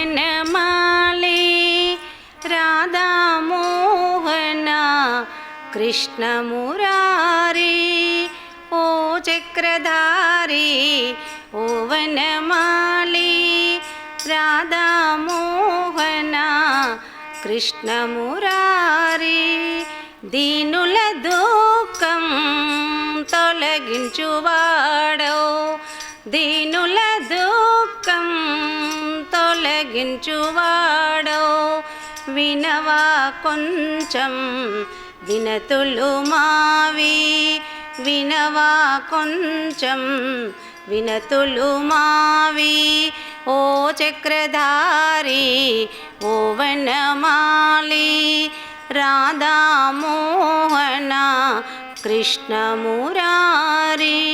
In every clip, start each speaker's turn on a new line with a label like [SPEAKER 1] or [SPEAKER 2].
[SPEAKER 1] వనమాలి రాధామోహన కృష్ణమురారి ఓ చక్రధారి ఓ వనమాలి రాధామోహన కృష్ణమురారి దీనుల దుఃఖం తొలగించువాడో దీనుల కలిగించువాడో వినవా కొంచెం వినతులు మావి. వినవా కొంచెం వినతులు మావి. ఓ చక్రధారి ఓ వనమాలి. రాధామోహన కృష్ణమురారీ.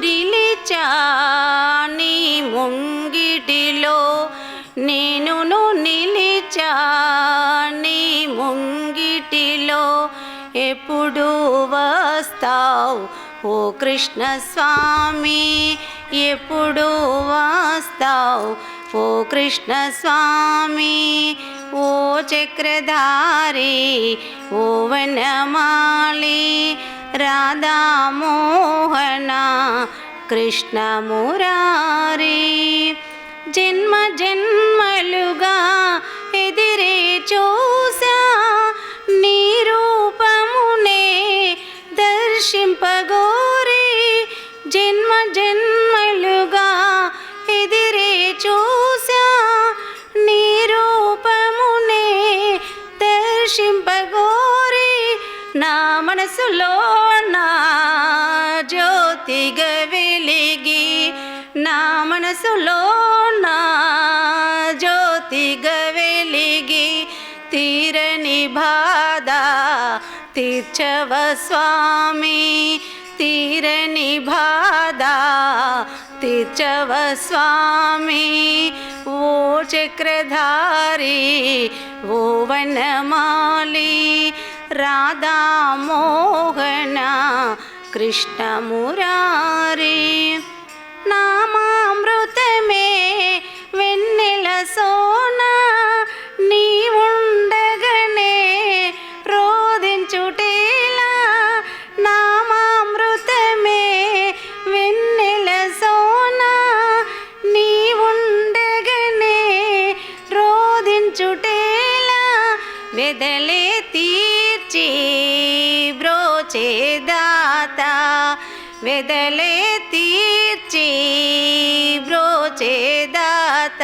[SPEAKER 1] నిలిచాని ముంగిటిలో నేనును నిలిచాని ముంగిటిలో ఎప్పుడు వస్తావు? ఓ కృష్ణ స్వామి ఎప్పుడు వస్తావు? ఓ కృష్ణ స్వామి ఓ చక్రధారి ఓ వనమాలి రాధామోహనా కృష్ణ మురారి జన్మ జన్మలుగా ఎదిరే చూసా నీ రూపమునే దర్శింపగోరి. జన్మ జన్మలుగా ఎదిరే చూ నా మనసులో నా జ్యోతిగా వెలిగి నా మనసులో నా జ్యోతిగా వెలిగి తీరని బాధ తీర్చవ స్వామి తీరని బాధ తీర్చవ స్వామి ఓ చక్రధారి ఓ వనమాలి రాధామోహన కృష్ణ మురారి నామామృతమే వెన్నెల సోన నీ ఉండగనే రోదించుటేలా నామామృతమే వెన్నెల సోన నీ ఉండగనే రోదించుటేలా వెదలే బ్రోచే దాత వెదలే తీర్చి బ్రోచే దాత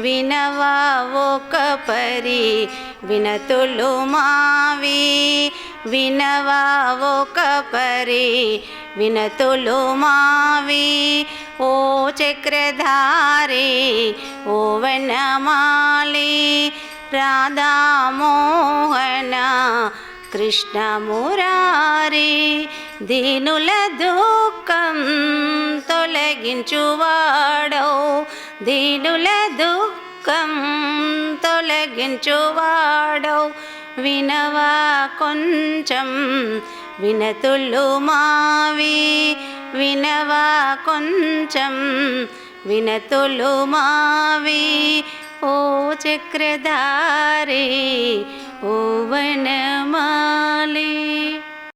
[SPEAKER 1] వినవా ఒక పరి వినతులు మావి. వినవా ఒక పరి వినతులు మావి. ఓ చక్రధారి ఓ వనమాలి రాధామోహన కృష్ణ మురారి దీనుల దుఃఖం తొలగించువాడో దీనుల దుఃఖం తొలగించువాడో వినవా కొంచెం వినతులు మావి వినవా కొంచెం వినతులు మావి ఓ చక్రధారి ભુવનમાલી